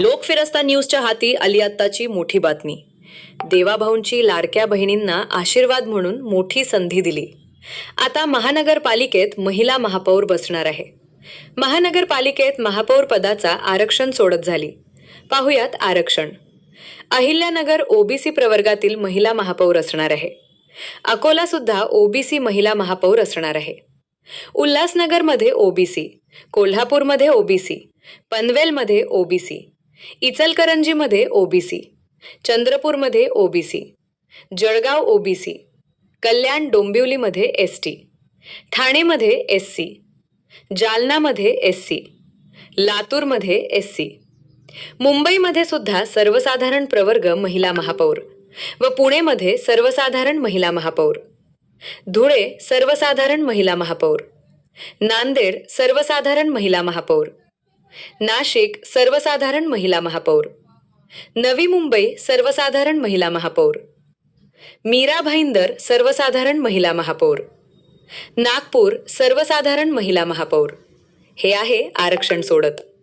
लोकफिरस्ता न्यूजच्या हाती अली आत्ताची मोठी बातमी. देवाभाऊंची लाडक्या बहिणींना आशीर्वाद म्हणून मोठी संधी दिली. आता महानगरपालिकेत महिला महापौर बसणार आहे. महानगरपालिकेत महापौर पदाचा आरक्षण सोडत झाली. पाहुयात आरक्षण. अहिल्यानगर ओबीसी प्रवर्गातील महिला महापौर असणार आहे. अकोला सुद्धा ओबीसी महिला महापौर असणार आहे. उल्हासनगरमध्ये ओबीसी कोल्हापूरमध्ये ओबीसी पनवेलमध्ये ओबीसी इचलकरंजीमध्ये ओबीसी चंद्रपूरमध्ये ओबीसी जळगाव ओबीसी कल्याण डोंबिवलीमध्ये एस टी ठाणेमध्ये एस सी जालनामध्ये एस सी लातूरमध्ये एस सी मुंबईमध्ये सुद्धा सर्वसाधारण प्रवर्ग महिला महापौर व पुणेमध्ये सर्वसाधारण महिला महापौर. धुळे सर्वसाधारण महिला महापौर. नांदेड सर्वसाधारण महिला महापौर. नाशिक सर्वसाधारण महिला महापौर. नवी मुंबई सर्वसाधारण महिला महापौर. मीरा भाईंदर सर्वसाधारण महिला महापौर. नागपूर सर्वसाधारण महिला महापौर. हे आहे आरक्षण सोडत.